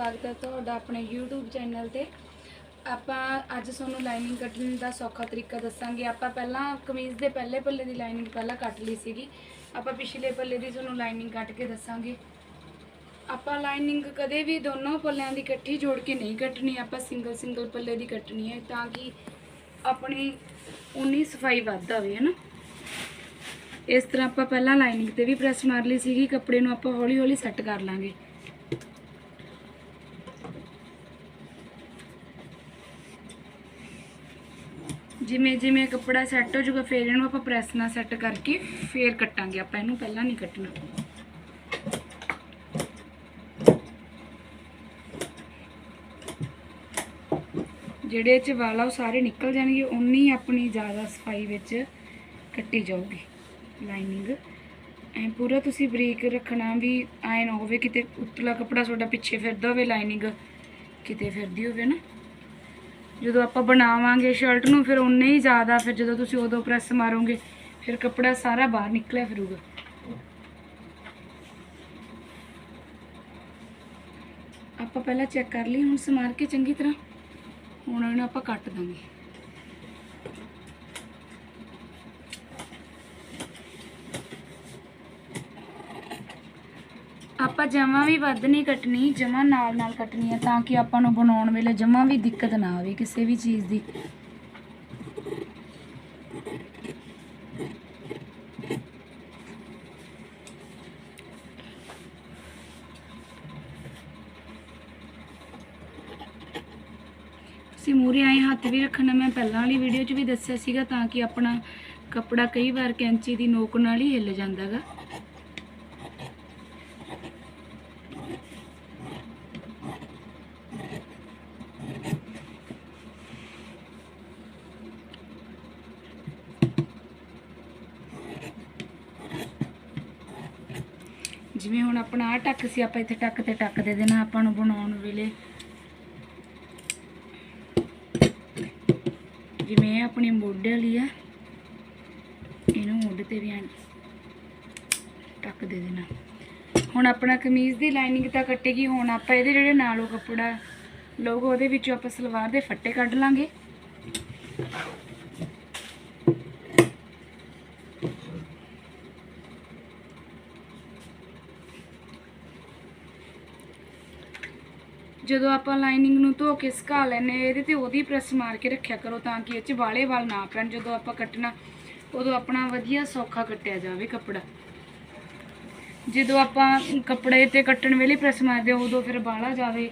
ਸਵਾਗਤ ਹੈ ਤੁਹਾਡਾ ਆਪਣੇ YouTube ਚੈਨਲ ਤੇ। ਆਪਾਂ ਅੱਜ ਤੁਹਾਨੂੰ ਲਾਈਨਿੰਗ ਕੱਟਣ ਦਾ ਸੌਖਾ ਤਰੀਕਾ ਦੱਸਾਂਗੇ। ਆਪਾਂ ਪਹਿਲਾਂ ਕਮੀਜ਼ ਦੇ ਪਹਿਲੇ ਪੱਲੇ ਦੀ ਲਾਈਨਿੰਗ ਪਹਿਲਾਂ ਕੱਟ ਲਈ ਸੀਗੀ। ਆਪਾਂ ਪਿਛਲੇ ਪੱਲੇ ਦੀ ਤੁਹਾਨੂੰ ਲਾਈਨਿੰਗ ਕੱਟ ਕੇ ਦੱਸਾਂਗੇ। ਆਪਾਂ ਲਾਈਨਿੰਗ ਕਦੇ ਵੀ ਦੋਨੋਂ ਪੱਲਿਆਂ ਦੀ ਇਕੱਠੀ ਜੋੜ ਕੇ ਨਹੀਂ ਕੱਟਣੀ। ਆਪਾਂ ਸਿੰਗਲ ਸਿੰਗਲ ਪੱਲੇ ਦੀ ਕੱਟਣੀ ਹੈ ਤਾਂ ਕਿ ਆਪਣੀ ਉਨੀ ਸਫ਼ਾਈ ਵੱਧ ਆਵੇ, ਹੈ ਨਾ? ਇਸ ਤਰ੍ਹਾਂ ਆਪਾਂ ਪਹਿਲਾਂ ਲਾਈਨਿੰਗ ਤੇ ਵੀ ਪ੍ਰੈਸ ਮਾਰ ਲਈ ਸੀਗੀ। ਕੱਪੜੇ ਨੂੰ ਆਪਾਂ ਹੌਲੀ ਹੌਲੀ ਸੈੱਟ ਕਰ ਲਾਂਗੇ। ਜਿਵੇਂ ਜਿਵੇਂ ਕੱਪੜਾ ਸੈੱਟ ਹੋ ਜਾਊਗਾ, ਫਿਰ ਇਹਨੂੰ ਆਪਾਂ ਪ੍ਰੈਸ ਨਾਲ ਸੈੱਟ ਕਰਕੇ ਫੇਰ ਕੱਟਾਂਗੇ। ਆਪਾਂ ਇਹਨੂੰ ਪਹਿਲਾਂ ਨਹੀਂ ਕੱਟਣਾ। ਜਿਹੜੇ ਚ ਵਾਲ ਆ ਉਹ ਸਾਰੇ ਨਿਕਲ ਜਾਣਗੇ ਉਨੀ ਆਪਣੀ ਜ਼ਿਆਦਾ ਸਫ਼ਾਈ ਵਿੱਚ ਕੱਟੀ ਜਾਊਗੀ ਲਾਈਨਿੰਗ ਐ ਪੂਰਾ ਤੁਸੀਂ ਬਰੀਕ ਰੱਖਣਾ ਵੀ ਐ ਨਾ ਹੋਵੇ ਕਿਤੇ ਉਤਲਾ ਕੱਪੜਾ ਤੁਹਾਡਾ ਪਿੱਛੇ ਫਿਰਦਾ ਹੋਵੇ ਲਾਈਨਿੰਗ ਕਿਤੇ ਫਿਰਦੀ ਹੋਵੇ ਨਾ। ਜਦੋਂ ਆਪਾਂ ਬਣਾਵਾਂਗੇ ਸ਼ਰਟ ਨੂੰ, ਫਿਰ ਉਨੇ ਹੀ ਜ਼ਿਆਦਾ, ਫਿਰ ਜਦੋਂ ਤੁਸੀਂ ਉਦੋਂ ਪ੍ਰੈਸ ਮਾਰੋਗੇ, ਫਿਰ ਕੱਪੜਾ ਸਾਰਾ ਬਾਹਰ ਨਿਕਲਿਆ ਫਿਰੂਗਾ। ਆਪਾਂ ਪਹਿਲਾਂ ਚੈੱਕ ਕਰ ਲਈ ਹੁਣ ਸਮਾਰ ਕੇ ਚੰਗੀ ਤਰ੍ਹਾਂ, ਹੁਣ ਇਹਨੂੰ ਆਪਾਂ ਕੱਟ ਦਾਂਗੇ। ਆਪਾਂ ਜਮਾਂ ਵੀ ਵੱਧ ਨਹੀਂ ਕੱਟਣੀ, ਜਮਾਂ ਨਾਲ ਨਾਲ ਕੱਟਣੀ ਹੈ ਤਾਂ ਕਿ ਆਪਾਂ ਨੂੰ ਬਣਾਉਣ ਵੇਲੇ ਜਮਾਂ ਵੀ ਦਿੱਕਤ ਨਾ ਆਵੇ ਕਿਸੇ ਵੀ ਚੀਜ਼ ਦੀ। ਤੁਸੀਂ ਮੂਰੇ ਆਏ ਹੱਥ ਵੀ ਰੱਖਣਾ, ਮੈਂ ਪਹਿਲਾਂ ਵਾਲੀ ਵੀਡੀਓ 'ਚ ਵੀ ਦੱਸਿਆ ਸੀਗਾ ਤਾਂ ਕਿ ਆਪਣਾ ਕੱਪੜਾ ਕਈ ਵਾਰ ਕੈਂਚੀ ਦੀ ਨੋਕ ਨਾਲ ਹੀ ਹਿੱਲ ਜਾਂਦਾਗਾ ਜਿਵੇਂ ਹੁਣ ਆਪਣਾ ਆਹ ਟੱਕ ਸੀ, ਆਪਾਂ ਇੱਥੇ ਟੱਕ ਤੇ ਟੱਕ ਦੇ ਦੇਣਾ, ਆਪਾਂ ਨੂੰ ਬਣਾਉਣ ਵੇਲੇ। ਜਿਵੇਂ ਇਹ ਆਪਣੀ ਮੋਢੇ ਵਾਲੀ ਆ, ਇਹਨੂੰ ਮੋਢੇ ਤੇ ਵੀ ਐਂ ਟੱਕ ਦੇ ਦੇਣਾ। ਹੁਣ ਆਪਣਾ ਕਮੀਜ਼ ਦੀ ਲਾਈਨਿੰਗ ਤਾਂ ਕੱਟੇਗੀ, ਹੁਣ ਆਪਾਂ ਇਹਦੇ ਜਿਹੜੇ ਨਾਲੋਂ ਕੱਪੜਾ ਲਊਗਾ, ਉਹਦੇ ਵਿੱਚੋਂ ਆਪਾਂ ਸਲਵਾਰ ਦੇ ਫੱਟੇ ਕੱਢ ਲਾਂਗੇ। ਜਦੋਂ ਆਪਾਂ ਲਾਈਨਿੰਗ ਨੂੰ ਧੋ ਕੇ ਸੁਕਾ ਲੈਨੇ ਇਹਦੇ ਤੇ ਉਹਦੀ ਪ੍ਰੈਸ ਮਾਰ ਕੇ ਰੱਖਿਆ ਕਰੋ ਤਾਂ ਕਿ ਇਹ 'ਚ ਵਾਲੇ ਵਾਲ ਨਾ ਪੈਣ। ਜਦੋਂ ਆਪਾਂ ਕੱਟਣਾ ਉਦੋਂ ਆਪਣਾ ਵਧੀਆ ਸੌਖਾ ਕੱਟਿਆ ਜਾਵੇ ਕੱਪੜਾ। ਜਦੋਂ ਆਪਾਂ ਕੱਪੜੇ ਤੇ ਕੱਟਣ ਵੇਲੇ ਪ੍ਰੈਸ ਮਾਰਦੇ ਹਾਂ, ਉਦੋਂ ਫਿਰ ਬਾਹਲਾ ਜਾਵੇ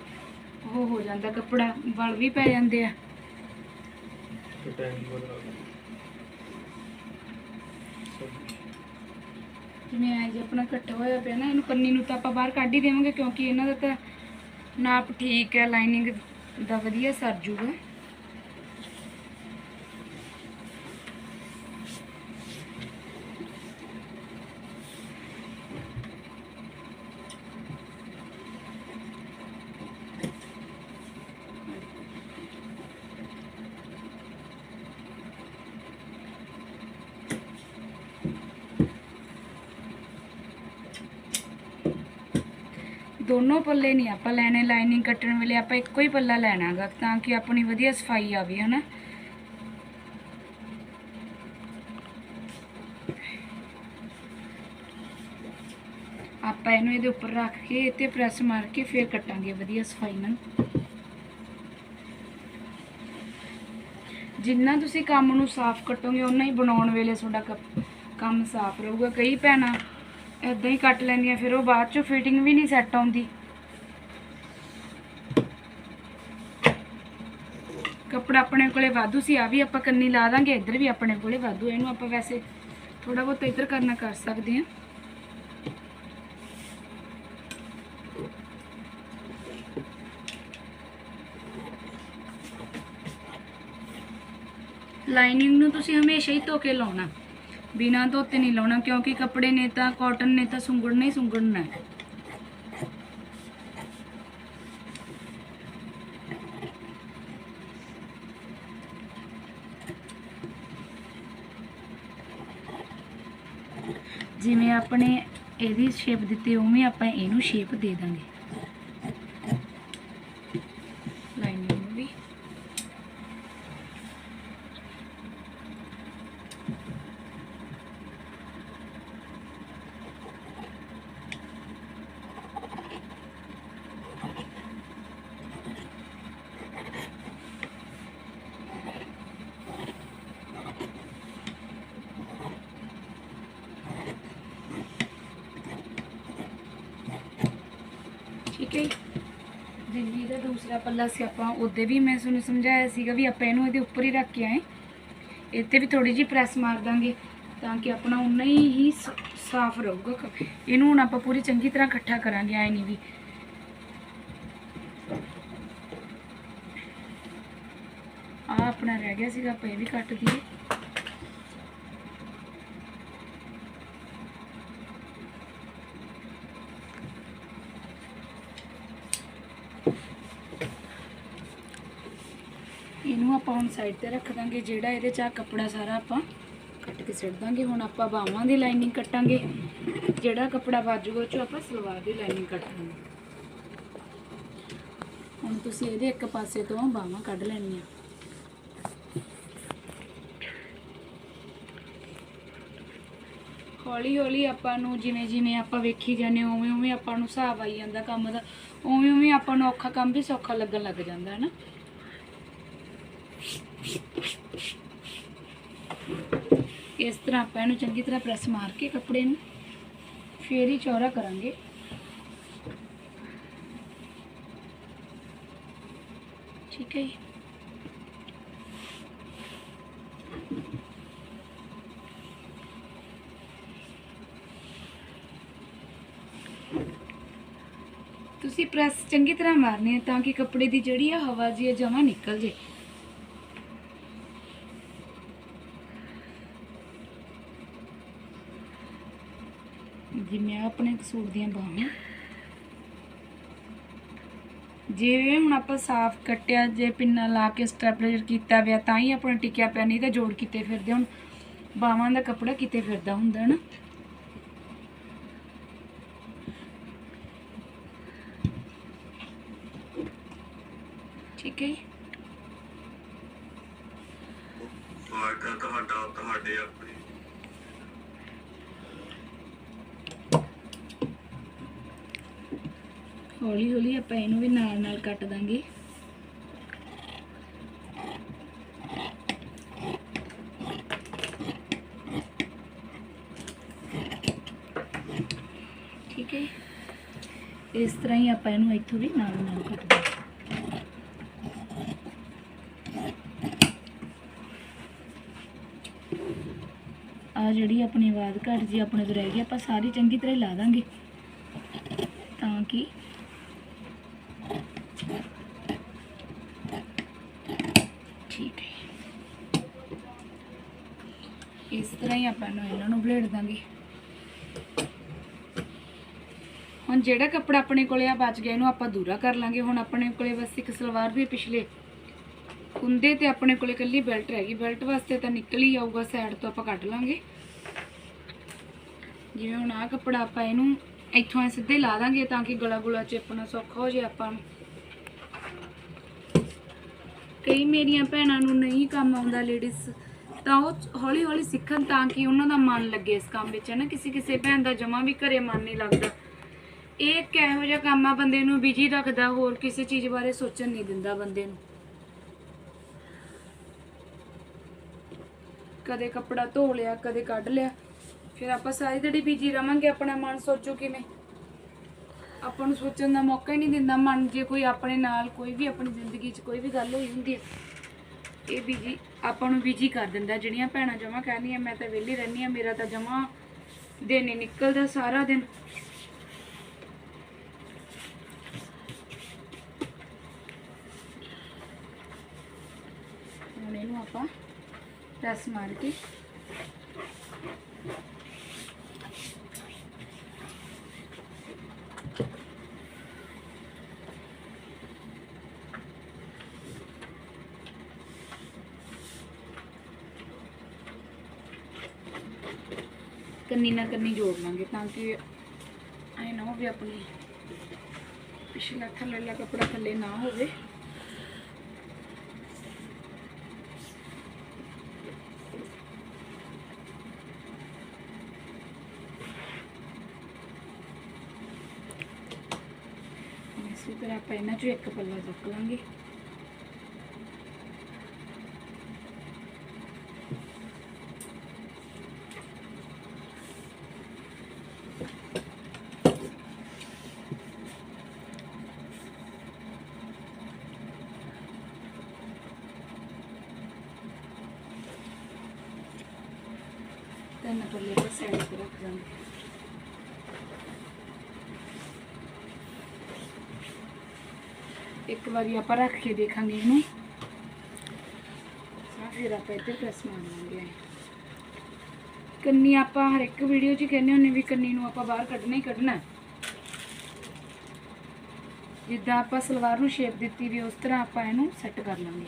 ਉਹ ਹੋ ਜਾਂਦਾ ਕੱਪੜਾ ਵਲ ਵੀ ਪੈ ਜਾਂਦੇ ਆ। ਜਿਵੇਂ ਐ ਜੇ ਆਪਣਾ ਕੱਟਾ ਹੋਇਆ ਪਿਆ ਨਾ ਇਹਨੂੰ ਕੰਨੀ ਨੂੰ ਤਾਂ ਆਪਾਂ ਬਾਹਰ ਕੱਢ ਹੀ ਦੇਵਾਂਗੇ ਕਿਉਂਕਿ ਇਹਨਾਂ ਦਾ ਤਾਂ ਨਾਪ ਠੀਕ ਹੈ ਲਾਈਨਿੰਗ ਦਾ ਵਧੀਆ ਸਰ ਜੂਗਾ। ਦੋਨੋਂ ਪੱਲੇ ਨਹੀਂ ਆਪਾਂ ਲੈਣੇ ਲਾਈਨਿੰਗ ਕੱਟਣ ਵੇਲੇ ਆਪਾਂ ਇੱਕੋ ਹੀ ਪੱਲਾ ਲੈਣਾਗਾ ਤਾਂ ਕਿ ਆਪਣੀ ਵਧੀਆ ਸਫ਼ਾਈ ਆਵੇ, ਹਨਾ? ਆਪਾਂ ਇਹਨੂੰ ਇਹਦੇ ਉੱਪਰ ਰੱਖ ਕੇ ਇੱਥੇ ਪ੍ਰੈਸ ਮਾਰ ਕੇ ਫਿਰ ਕੱਟਾਂਗੇ ਵਧੀਆ ਸਫ਼ਾਈ ਨਾਲ। ਜਿੰਨਾ ਤੁਸੀਂ ਕੰਮ ਨੂੰ ਸਾਫ਼ ਕੱਟੋਗੇ ਉਨਾ ਹੀ ਬਣਾਉਣ ਵੇਲੇ ਤੁਹਾਡਾ ਕੰਮ ਸਾਫ਼ ਰਹੂਗਾ। ਕਈ ਭੈਣਾਂ ਇਦਾਂ ਹੀ ਕੱਟ ਲੈਂਦੀਆਂ ਫਿਰ ਉਹ ਬਾਅਦ ਚੋਂ ਫਿਟਿੰਗ ਵੀ ਨਹੀਂ ਸੈੱਟ ਆਉਂਦੀ। ਕੱਪੜਾ ਆਪਣੇ ਕੋਲੇ ਵਾਧੂ ਸੀ, ਆ ਵੀ ਆਪਾਂ ਕੰਨੀ ਲਾ ਦਾਂਗੇ, ਇੱਧਰ ਵੀ ਆਪਣੇ ਕੋਲੇ ਵਾਧੂ ਇਹਨੂੰ ਆਪਾਂ ਵੈਸੇ ਥੋੜਾ ਬਹੁਤ ਇੱਧਰ ਕਰਨਾ ਕਰ ਸਕਦੇ ਹਾਂ ਲਾਈਨਿੰਗ ਨੂੰ ਤੁਸੀਂ ਹਮੇਸ਼ਾ ਹੀ ਧੋ ਕੇ ਲਾਉਣਾ। ਬਿਨਾਂ ਧੋਤੇ ਨਹੀਂ ਲਾਉਣਾ, ਕਿਉਂਕਿ ਕੱਪੜੇ ਨੇ ਤਾਂ ਕਾਟਨ ਨੇ ਤਾਂ ਸੁੰਗੜਨਾ ਹੀ ਸੁੰਗੜਨਾ ਹੈ। ਜਿਵੇਂ ਆਪਣੇ ਇਹਦੀ ਸ਼ੇਪ ਦਿੱਤੀ, ਉਵੇਂ ਆਪਾਂ ਇਹਨੂੰ ਸ਼ੇਪ ਦੇ ਦਾਂਗੇ। ਠੀਕ ਹੈ ਜੀ। ਦਾ ਦੂਸਰਾ ਪੱਲਾ ਸੀ ਆਪਾਂ, ਉਹਦੇ ਵੀ ਮੈਂ ਤੁਹਾਨੂੰ ਸਮਝਾਇਆ ਸੀਗਾ ਵੀ ਆਪਾਂ ਇਹਨੂੰ ਇਹਦੇ ਉੱਪਰ ਹੀ ਰੱਖ ਕੇ ਆਏ। ਇੱਥੇ ਵੀ ਥੋੜੀ ਜਿਹੀ ਪ੍ਰੈਸ ਮਾਰ ਦਾਂਗੇ ਤਾਂ ਕਿ ਆਪਣਾ ਉਨਾ ਹੀ ਸ- ਸਾਫ਼ ਰਹੂਗਾ ਇਹਨੂੰ ਹੁਣ ਆਪਾਂ ਪੂਰੀ ਚੰਗੀ ਤਰ੍ਹਾਂ ਇਕੱਠਾ ਕਰਾਂਗੇ, ਐ ਨਹੀਂ ਵੀ। ਆ ਆਪਣਾ ਰਹਿ ਗਿਆ ਸੀਗਾ, ਆਪਾਂ ਇਹ ਵੀ ਕੱਟ ਦਈਏ। ਸਾਈਡ ਤੇ ਰੱਖ ਦਾਂਗੇ ਜਿਹੜਾ ਇਹਦੇ ਚ ਆ ਕੱਪੜਾ ਸਾਰਾ ਆਪਾਂ ਕੱਟ ਕੇ ਸਿੱਟ ਦਾਂਗੇ। ਹੁਣ ਆਪਾਂ ਬਾਹਾਂ ਦੀ ਲਾਈਨਿੰਗ ਕੱਟਾਂਗੇ। ਜਿਹੜਾ ਕੱਪੜਾ ਬਾਜੂਗਾ ਉਹ ਚੋਂ ਆਪਾਂ ਸਲਵਾਰ ਦੀ ਲਾਈਨਿੰਗ ਕੱਟਾਂਗੇ। ਹੁਣ ਤੁਸੀਂ ਇਹਦੇ ਇੱਕ ਪਾਸੇ ਤੋਂ ਬਾਹਾਂ ਕੱਢ ਲੈਣੀਆਂ। ਹੌਲੀ ਹੌਲੀ ਆਪਾਂ ਨੂੰ ਜਿਵੇਂ ਜਿਵੇਂ ਆਪਾਂ ਵੇਖੀ ਜਾਂਦੇ ਹਾਂ, ਉਵੇਂ ਉਵੇਂ ਆਪਾਂ ਨੂੰ ਹਿਸਾਬ ਆਈ ਜਾਂਦਾ ਕੰਮ ਦਾ। ਉਵੇਂ ਉਵੇਂ ਆਪਾਂ ਨੂੰ ਔਖਾ ਕੰਮ ਵੀ ਸੌਖਾ ਲੱਗਣ ਲੱਗ ਜਾਂਦਾ ਹੈ ਨਾ ਇਸ ਤਰ੍ਹਾਂ ਆਪਾਂ ਇਹਨੂੰ ਚੰਗੀ ਤਰ੍ਹਾਂ ਪ੍ਰੈਸ ਮਾਰ ਕੇ ਕੱਪੜੇ ਨੂੰ ਫੇਰ ਹੀ ਚੌੜਾ ਕਰਾਂਗੇ। ਠੀਕ ਹੈ ਜੀ। ਤੁਸੀਂ ਪ੍ਰੈਸ ਚੰਗੀ ਤਰ੍ਹਾਂ ਮਾਰਨੀ ਹੈ ਤਾਂ ਕਿ ਕੱਪੜੇ ਦੀ ਜਿਹੜੀ ਆ ਹਵਾ ਜੀ ਜਮਾ ਨਿਕਲ ਜੇ ਜਿਵੇਂ ਆਹ ਆਪਣੇ ਸੂਟ ਦੀਆਂ ਬਾਹਾਂ। ਜਿਵੇਂ ਹੁਣ ਆਪਾਂ ਸਾਫ਼ ਕੱਟਿਆ, ਜੇ ਪਿੰਨਾ ਲਾ ਕੇ ਸਟੈਪਲਰ ਕੀਤਾ ਵਿਆ ਤਾਂ ਹੀ ਆਪਣਾ ਟਿਕਿਆ ਪਿਆ, ਨਹੀਂ ਤਾਂ ਜੋੜ ਕੀਤੇ ਫਿਰਦੇ ਹੁਣ। ਬਾਹਾਂ ਦਾ ਕੱਪੜਾ ਕਿਤੇ ਫਿਰਦਾ ਹੁੰਦਾ ਨਾ। ਠੀਕ ਹੈ ਜੀ। ਤੁਹਾਡਾ, ਤੁਹਾਡੇ ਆਪਣੇ ਹੌਲੀ ਹੌਲੀ ਆਪਾਂ ਇਹਨੂੰ ਵੀ ਨਾਲ ਨਾਲ ਕੱਟ ਦਾਂਗੇ। ਠੀਕ ਹੈ? ਇਸ ਤਰ੍ਹਾਂ ਹੀ ਆਪਾਂ ਇਹਨੂੰ ਇੱਥੋਂ ਵੀ ਨਾਲ ਨਾਲ ਕੱਟ ਦਾਂਗੇ। ਆ ਜਿਹੜੀ ਆਪਣੀ ਆਵਾਜ਼ ਘੱਟ ਜੀ, ਆਪਣੇ ਤੋਂ ਰਹਿ ਗਈ, ਆਪਾਂ ਸਾਰੀ ਚੰਗੀ ਤਰ੍ਹਾਂ ਹੀ ਲਾ ਦਾਂਗੇ। ਤਾਂ ਕਿ ਠੀਕ ਹੈ। ਇਸ ਤਰ੍ਹਾਂ ਹੀ ਆਪਾਂ ਨੂੰ ਇਹਨਾਂ ਨੂੰ ਬਲੇਡ ਦਾਂਗੇ। ਹੁਣ ਜਿਹੜਾ ਕੱਪੜਾ ਆਪਣੇ ਕੋਲੇ ਆ ਬਚ ਗਿਆ, ਇਹਨੂੰ ਆਪਾਂ ਦੂਰਾ ਕਰ ਲਾਂਗੇ। ਹੁਣ ਆਪਣੇ ਕੋਲੇ ਬਸ ਇੱਕ ਸਲਵਾਰ ਵੀ ਪਿਛਲੇ। ਕੁੰਦੇ ਤੇ ਆਪਣੇ ਕੋਲੇ ਕੱਲੀ ਬੈਲਟ ਰਹਿ ਗਈ। ਬੈਲਟ ਵਾਸਤੇ ਤਾਂ ਨਿਕਲ ਹੀ ਆਊਗਾ ਸਾਈਡ ਤੋਂ ਆਪਾਂ ਕੱਢ ਲਾਂਗੇ। ਜਿਵੇਂ ਹੁਣ ਆਹ ਕੱਪੜਾ ਆਪਾਂ ਇਹਨੂੰ ਇੱਥੋਂ ਸਿੱਧੇ ਲਾ ਦਾਂਗੇ ਤਾਂ ਕਿ ਗਲਾ ਗੁਲਾ ਚ ਆਪਣਾ ਸੌਖਾ ਹੋ ਜੇ ਆਪਾਂ ਨੂੰ। ਕਈ ਮੇਰੀਆਂ ਭੈਣਾਂ ਨੂੰ ਨਹੀਂ ਕੰਮ ਆਉਂਦਾ ਲੇਡੀਜ਼ ਤਾਂ ਉਹ ਹੌਲੀ ਹੌਲੀ ਸਿੱਖਣ ਤਾਂ ਕਿ ਉਹਨਾਂ ਦਾ ਮਨ ਲੱਗੇ ਇਸ ਕੰਮ ਵਿੱਚ, ਹੈ ਨਾ? ਕਿਸੇ ਕਿਸੇ ਭੈਣ ਦਾ ਜਮਾ ਵੀ ਘਰੇ ਮਨ ਨਹੀਂ ਲੱਗਦਾ। ਇਹ ਇੱਕ ਇਹੋ ਜਿਹਾ ਕੰਮ ਆ ਬੰਦੇ ਨੂੰ ਬਿਜ਼ੀ ਰੱਖਦਾ, ਹੋਰ ਕਿਸੇ ਚੀਜ਼ ਬਾਰੇ ਸੋਚਣ ਨਹੀਂ ਦਿੰਦਾ ਬੰਦੇ ਨੂੰ। ਕਦੇ ਕੱਪੜਾ ਧੋ ਲਿਆ, ਕਦੇ ਕੱਢ ਲਿਆ, ਫਿਰ ਆਪਾਂ ਸਾਰੀ ਦਿਹਾੜੀ ਬਿਜ਼ੀ ਰਵਾਂਗੇ, ਆਪਣਾ ਮਨ ਸੋਚੋ ਕਿਵੇਂ? ਆਪਾਂ ਨੂੰ ਸੋਚਣ ਦਾ ਮੌਕਾ ਹੀ ਨਹੀਂ ਦਿੰਦਾ, ਮਨ ਜੇ ਕੋਈ ਆਪਣੇ ਨਾਲ ਕੋਈ ਵੀ ਆਪਣੀ ਜ਼ਿੰਦਗੀ 'ਚ ਕੋਈ ਵੀ ਗੱਲ ਹੋਈ ਹੁੰਦੀ ਹੈ, ਇਹ ਬਿਜ਼ੀ ਆਪਾਂ ਨੂੰ ਬਿਜ਼ੀ ਕਰ ਦਿੰਦਾ। ਜਿਹੜੀਆਂ ਭੈਣਾਂ ਜਮਾ ਕਹਿੰਦੀਆਂ ਮੈਂ ਤਾਂ ਵਿਹਲੀ ਰਹਿੰਦੀ ਆ ਮੇਰਾ ਤਾਂ ਜਮਾ ਦਿਨ ਹੀ ਨਿਕਲਦਾ ਸਾਰਾ ਦਿਨ। ਹੁਣ ਇਹਨੂੰ ਆਪਾਂ ਪ੍ਰੈਸ ਮਾਰ ਕੇ ਕੰਨੀ ਨਾਲ ਕੰਨੀ ਜੋੜ ਲਾਂਗੇ ਤਾਂ ਕਿ ਐ ਨਾ ਹੋਵੇ ਆਪਣੀ ਪਿਛਲਾ ਥੱਲੇ ਵਾਲਾ ਕੱਪੜਾ ਥੱਲੇ ਨਾ ਹੋਵੇ। ਇਸੇ ਤਰ੍ਹਾਂ ਆਪਾਂ ਇਹਨਾਂ ਚੋਂ ਇੱਕ ਪੱਲਾ ਚੁੱਕ ਲਾਂਗੇ ਤਿੰਨ ਪੱਲੇ ਤੇ ਸਾਈਡ ਤੇ ਰੱਖ ਦਾਂਗੇ ਇੱਕ ਵਾਰੀ ਆਪਾਂ ਰੱਖ ਕੇ ਦੇਖਾਂਗੇ ਇਹਨੂੰ। ਫਿਰ ਆਪਾਂ ਇੱਥੇ ਪ੍ਰੈਸ ਮਾਰ ਲਾਂਗੇ ਕੰਨੀ ਆਪਾਂ ਹਰ ਇੱਕ ਵੀਡੀਓ 'ਚ ਕਹਿੰਦੇ ਹੁੰਨੇ ਵੀ ਕੰਨੀ ਨੂੰ ਆਪਾਂ ਬਾਹਰ ਕੱਢਣਾ ਹੀ ਕੱਢਣਾ। ਜਿੱਦਾਂ ਆਪਾਂ ਸਲਵਾਰ ਨੂੰ ਸ਼ੇਪ ਦਿੱਤੀ ਵੀ ਉਸ ਤਰ੍ਹਾਂ ਆਪਾਂ ਇਹਨੂੰ ਸੈੱਟ ਕਰ ਲਾਂਗੇ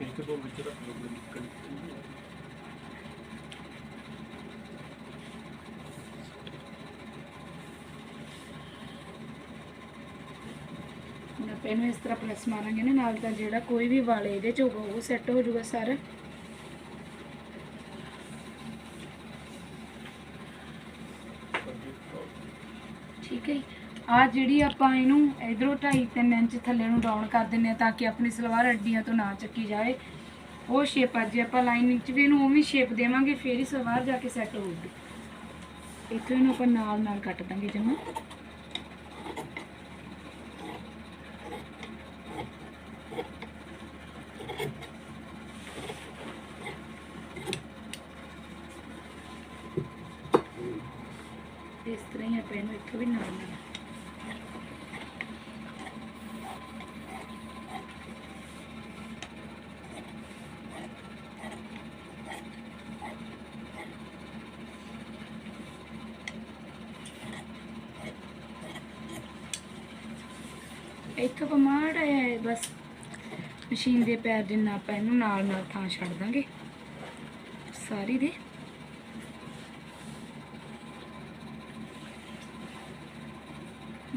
ਇੱਕ ਦੋ ਵਿੱਚ ਰੱਖ ਲਓ ਨਿਕਲ ਹੁਣ ਆਪਾਂ ਇਹਨੂੰ ਇਸ ਤਰ੍ਹਾਂ ਪ੍ਰੈਸ ਮਾਰਾਂਗੇ ਨਾ, ਨਾਲ ਤਾਂ ਜਿਹੜਾ ਕੋਈ ਵੀ ਵਾਲ ਇਹਦੇ 'ਚ ਹੋਊਗਾ, ਉਹ ਸੈੱਟ ਹੋ ਜਾਊਗਾ ਸਾਰਾ। ਠੀਕ ਹੈ ਆ ਜਿਹੜੀ ਆਪਾਂ ਇਹਨੂੰ ਇਧਰੋਂ 2.5 3 ਇੰਚ ਥੱਲੇ ਨੂੰ ਡਾਊਨ ਕਰ ਦਿੰਨੇ ਆ ਤਾਂ ਕਿ ਆਪਣੀ ਸਲਵਾਰ ਅੱਡੀਆਂ ਤੋਂ ਨਾ ਚੱਕੀ ਜਾਵੇ। ਉਹ ਸ਼ੇਪ ਅੱਜ ਆਪਾਂ ਲਾਈਨਿੰਗ 'ਚ ਵੀ ਇਹਨੂੰ ਉਵੇਂ ਸ਼ੇਪ ਦੇਵਾਂਗੇ, ਫੇਰ ਹੀ ਸਲਵਾਰ ਜਾ ਕੇ ਸੈੱਟ ਹੋਊਗੀ। ਇੱਥੋਂ ਇਹਨੂੰ ਆਪਾਂ ਨਾਲ ਨਾਲ ਕੱਟ ਦਾਂਗੇ ਜਮਾ। ਇਸ ਤਰ੍ਹਾਂ ਹੀ ਆਪਾਂ ਇਹਨੂੰ ਇੱਥੋਂ ਵੀ ਨਾਲ ਨਾਲ ਇੱਥੋਂ ਆਪਾਂ ਮਾੜਾ ਬਸ ਮਸ਼ੀਨ ਦੇ ਪੈਰ ਜਿੰਨਾ ਆਪਾਂ ਇਹਨੂੰ ਨਾਲ ਨਾਲ ਥਾਂ ਛੱਡ ਦਾਂਗੇ। ਸਾਰੀ ਦੇ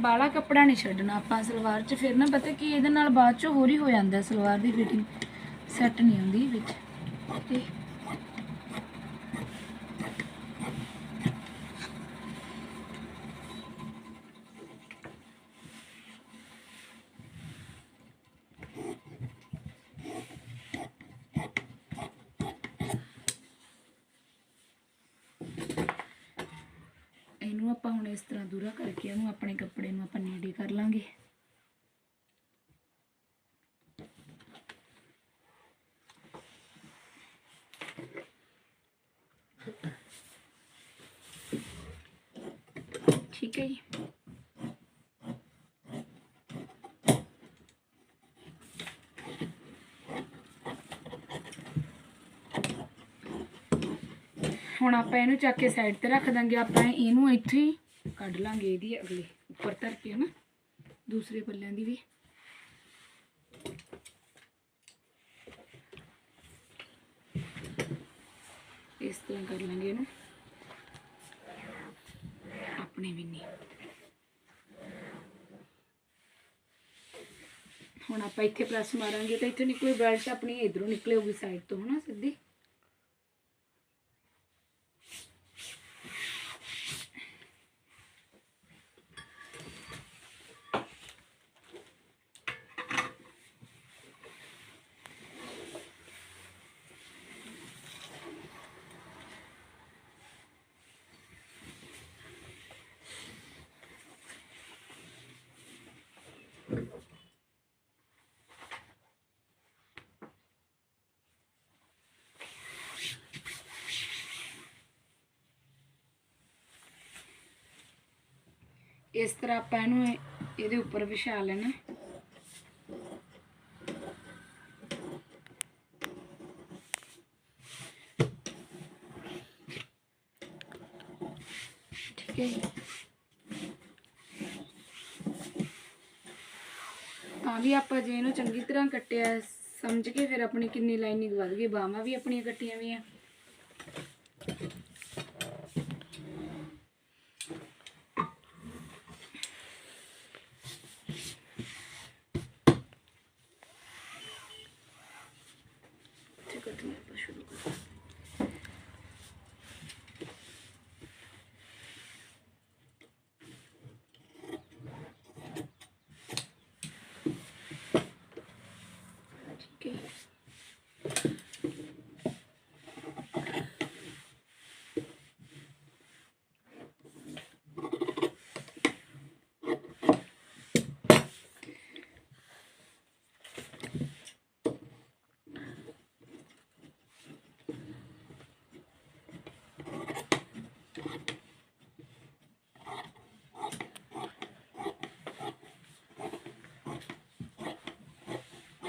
ਬਾਲਾ ਕੱਪੜਾ ਨਹੀਂ ਛੱਡਣਾ ਆਪਾਂ ਸਲਵਾਰ 'ਚ। ਫਿਰ ਨਾ ਪਤਾ ਕੀ, ਇਹਦੇ ਨਾਲ ਬਾਅਦ 'ਚ ਹੋਰ ਹੀ ਹੋ ਜਾਂਦਾ ਸਲਵਾਰ ਦੀ ਫਿਟਿੰਗ ਸੈੱਟ ਨਹੀਂ ਹੁੰਦੀ ਵਿੱਚ। ਤੇ ਇਹਨੂੰ ਆਪਾਂ ਹੁਣ ਇਸ ਤਰ੍ਹਾਂ ਦੂਰਾ ਕਰਕੇ ਇਹਨੂੰ ਆਪਣੇ ਕੱਪੜੇ ਨੂੰ ਆਪਾਂ ਨੇੜੇ ਕਰ ਲਾਂਗੇ ਠੀਕ ਹੈ ਜੀ। ਹੁਣ ਆਪਾਂ ਇਹਨੂੰ ਚੱਕ ਕੇ ਸਾਈਡ ਤੇ ਰੱਖ ਦਾਂਗੇ। ਆਪਾਂ ਇਹਨੂੰ ਇੱਥੇ ਹੀ ਕੱਢ ਲਾਂਗੇ ਇਹਦੀ ਅਗਲੇ ਉੱਪਰ ਧਰ ਕੇ, ਹਨਾ? ਦੂਸਰੇ ਪੱਲਿਆਂ ਦੀ ਵੀ ਇਸ ਤਰ੍ਹਾਂ ਕਰ ਲਾਂਗੇ ਇਹਨੂੰ ਆਪਣੇ ਵੀ ਨਹੀਂ ਹੁਣ ਆਪਾਂ ਇੱਥੇ ਪ੍ਰੈਸ ਮਾਰਾਂਗੇ, ਤਾਂ ਇੱਥੋਂ ਨਿਕਲੇ ਬੈਲਟ ਆਪਣੀ ਇਧਰੋਂ ਨਿਕਲੇ ਸਾਈਡ ਤੋਂ, ਹਨਾ ਸਿੱਧੀ? ਇਸ ਤਰ੍ਹਾਂ ਆਪਾਂ ਇਹਨੂੰ ਇਹਦੇ ਉੱਪਰ ਵਿਛਾ ਲੈਣਾ। ਠੀਕ ਹੈ ਤਾਂ ਵੀ ਆਪਾਂ ਜੇ ਇਹਨੂੰ ਚੰਗੀ ਤਰ੍ਹਾਂ ਕੱਟਿਆ, ਸਮਝ ਕੇ ਫਿਰ ਆਪਣੀ ਕਿੰਨੀ ਲਾਈਨਿੰਗ ਵੱਧ ਗਈ, ਬਾਹਾਂ ਵੀ ਆਪਣੀਆਂ ਕੱਟੀਆਂ ਵੀ ਆ ਇੱਥੇ ਕੱਟਣੀ ਆਪਾਂ ਸ਼ੁਰੂ ਕਰ ਠੀਕ ਹੈ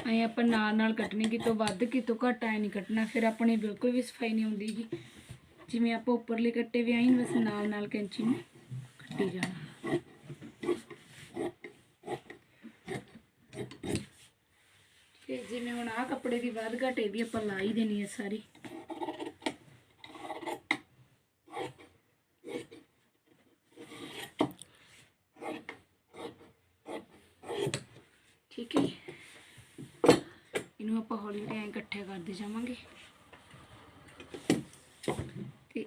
ਐ ਆਪਾਂ ਨਾਲ ਨਾਲ ਕੱਟਣੀ, ਕਿਤੋਂ ਵੱਧ, ਕਿਤੋਂ ਘੱਟ, ਐ ਨਹੀਂ ਕੱਟਣਾ। ਫਿਰ ਆਪਣੀ ਬਿਲਕੁਲ ਵੀ ਸਫ਼ਾਈ ਨਹੀਂ ਹੁੰਦੀਗੀ ਜਿਵੇਂ ਆਪਾਂ ਉੱਪਰਲੇ ਕੱਟੇ ਵੀ ਆਈਂ, ਬਸ ਨਾਲ ਨਾਲ ਕੈਂਚੀ ਨੂੰ ਕੱਟੀ ਜਾਣਾ। ਤੇ ਜਿਵੇਂ ਹੁਣ ਆਹ ਕੱਪੜੇ ਦੀ ਵੱਧ ਘੱਟ ਵੀ ਆਪਾਂ ਲਾ ਹੀ ਦੇਣੀ ਹੈ ਸਾਰੀ ਠੀਕ ਹੈ ਜੀ। ਇਹਨੂੰ ਆਪਾਂ ਹੌਲੀ ਹੌਲੀ ਐਂ ਇਕੱਠੇ ਕਰਦੇ ਜਾਵਾਂਗੇ। ਤੇ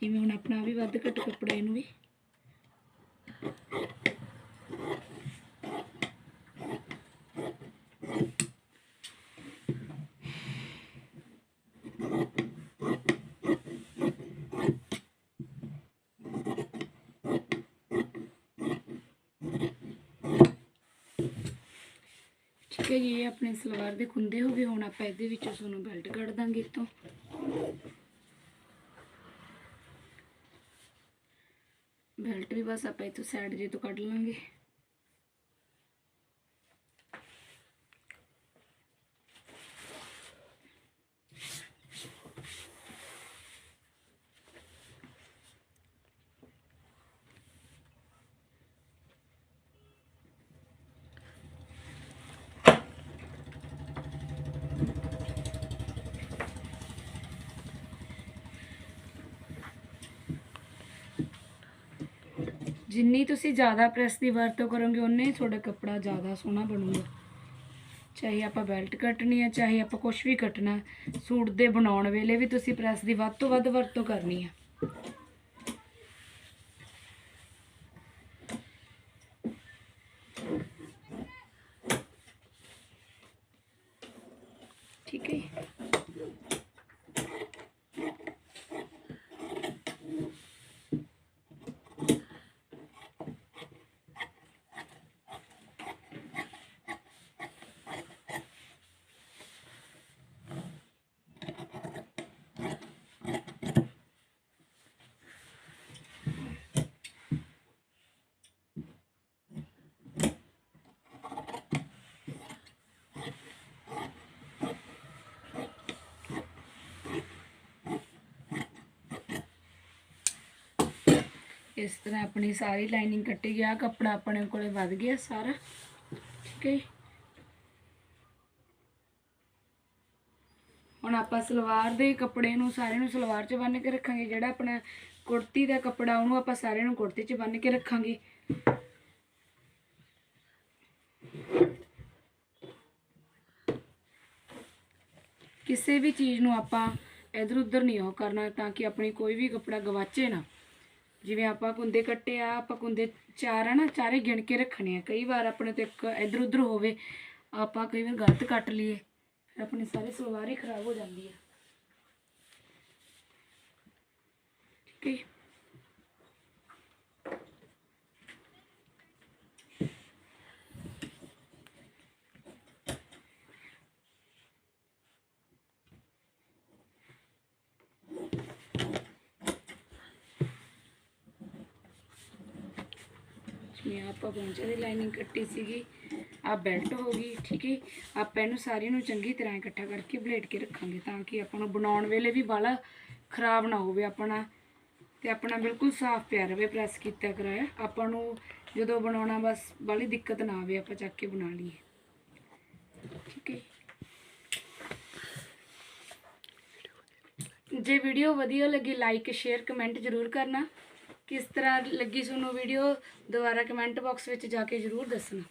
ਜਿਵੇਂ ਹੁਣ ਆਪਣਾ ਵੀ ਵੱਧ ਘੱਟ ਕੱਪੜਾ ਇਹਨੂੰ ਵੀ ਠੀਕ ਆਪਣੇ ਸਲਵਾਰ ਦੇ ਖੁੰਦੇ ਹੋ ਗਏ, ਹੁਣ ਆਪਾਂ ਇਹਦੇ ਵਿੱਚੋਂ ਤੁਹਾਨੂੰ ਬੈਲਟ ਕੱਢ ਦਾਂਗੇ ਇੱਥੋਂ। ਬੈਲਟ ਵੀ ਬਸ ਆਪਾਂ ਇੱਥੋਂ ਸਾਈਡ ਜੇ ਤੋਂ ਕੱਢ ਲਾਂਗੇ। ਜਿੰਨੀ ਤੁਸੀਂ ਜ਼ਿਆਦਾ ਪ੍ਰੈਸ ਦੀ ਵਰਤੋਂ ਕਰੋਗੇ ਉਨੇ ਹੀ ਤੁਹਾਡਾ ਕੱਪੜਾ ਜ਼ਿਆਦਾ ਸੋਹਣਾ ਬਣੂਗਾ। ਚਾਹੇ ਆਪਾਂ ਬੈਲਟ ਕੱਟਣੀ ਹੈ ਚਾਹੇ ਆਪਾਂ ਕੁਝ ਵੀ ਕੱਟਣਾ, ਸੂਟ ਦੇ ਬਣਾਉਣ ਵੇਲੇ ਵੀ ਤੁਸੀਂ ਪ੍ਰੈਸ ਦੀ ਵੱਧ ਤੋਂ ਵੱਧ ਵਰਤੋਂ ਕਰਨੀ ਹੈ ਠੀਕ ਹੈ ਜੀ। ਇਸ ਤਰ੍ਹਾਂ ਆਪਣੀ ਸਾਰੀ ਲਾਈਨਿੰਗ ਕੱਟੀ ਗਿਆ, ਕੱਪੜਾ ਆਪਣੇ ਕੋਲੇ ਵੱਧ ਗਿਆ ਸਾਰਾ, ਠੀਕ ਹੈ ਹੁਣ ਆਪਾਂ ਸਲਵਾਰ ਦੇ ਕੱਪੜੇ ਨੂੰ ਸਾਰੇ ਨੂੰ ਸਲਵਾਰ 'ਚ ਬੰਨ ਕੇ ਰੱਖਾਂਗੇ, ਜਿਹੜਾ ਆਪਣਾ ਕੁੜਤੀ ਦਾ ਕੱਪੜਾ, ਉਹਨੂੰ ਆਪਾਂ ਸਾਰੇ ਨੂੰ ਕੁੜਤੀ 'ਚ ਬੰਨ ਕੇ ਰੱਖਾਂਗੇ। ਕਿਸੇ ਵੀ ਚੀਜ਼ ਨੂੰ ਆਪਾਂ ਇਧਰ ਉਧਰ ਨਹੀਂ ਉਹ ਕਰਨਾ, ਤਾਂ ਕਿ ਆਪਣੀ ਕੋਈ ਵੀ ਕੱਪੜਾ ਗਵਾਚੇ ਨਾ। ਜਿਵੇਂ ਆਪਾਂ ਕੁੰਦੇ ਕੱਟੇ ਆ, ਆਪਾਂ ਕੁੰਦੇ ਚਾਰ ਆ ਨਾ, ਚਾਰੇ ਗਿਣ ਕੇ ਰੱਖਣੇ ਆ। ਕਈ ਵਾਰ ਆਪਣੇ ਤੋਂ ਇੱਕ ਇਧਰ ਉਧਰ ਹੋਵੇ, ਆਪਾਂ ਕਈ ਵਾਰ ਗਲਤ ਕੱਟ ਲਈਏ, ਫਿਰ ਆਪਣੀ ਸਾਰੀ ਸਲਵਾਰ ਹੀ ਖਰਾਬ ਹੋ ਜਾਂਦੀ ਆ। ਠੀਕ ਹੈ ਜਿਵੇਂ ਆਪਾਂ ਪੌਂਚੇ ਦੀ ਲਾਈਨਿੰਗ ਕੱਟੀ ਸੀਗੀ ਆ ਬੈਲਟ ਹੋ ਗਈ, ਠੀਕ ਹੈ? ਆਪਾਂ ਇਹਨੂੰ ਸਾਰੀ ਨੂੰ ਚੰਗੀ ਤਰ੍ਹਾਂ ਇਕੱਠਾ ਕਰਕੇ ਬਲੇਡ ਕੇ ਰੱਖਾਂਗੇ ਤਾਂ ਕਿ ਆਪਾਂ ਨੂੰ ਬਣਾਉਣ ਵੇਲੇ ਵੀ ਬਾਲਾ ਖਰਾਬ ਨਾ ਹੋਵੇ ਆਪਣਾ ਤੇ ਆਪਣਾ ਬਿਲਕੁਲ ਸਾਫ਼ ਪਿਆ ਰਵੇ ਪ੍ਰੈਸ ਕੀਤਾ ਕਰਾਇਆ। ਆਪਾਂ ਨੂੰ ਜਦੋਂ ਬਣਾਉਣਾ ਬਸ ਬਾਲੀ ਦਿੱਕਤ ਨਾ ਆਵੇ, ਆਪਾਂ ਚੱਕ ਕੇ ਬਣਾ ਲਈਏ। ਠੀਕ ਹੈ? ਜੇ ਵੀਡੀਓ ਵਧੀਆ ਲੱਗੀ ਲਾਈਕ ਸ਼ੇਅਰ ਕਮੈਂਟ ਜ਼ਰੂਰ ਕਰਨਾ। ਕਿਸ ਤਰ੍ਹਾਂ ਲੱਗੀ ਤੁਹਾਨੂੰ ਵੀਡੀਓ ਦੁਬਾਰਾ ਕਮੈਂਟ ਬਾਕਸ ਵਿੱਚ ਜਾ ਕੇ ਜ਼ਰੂਰ ਦੱਸਣਾ।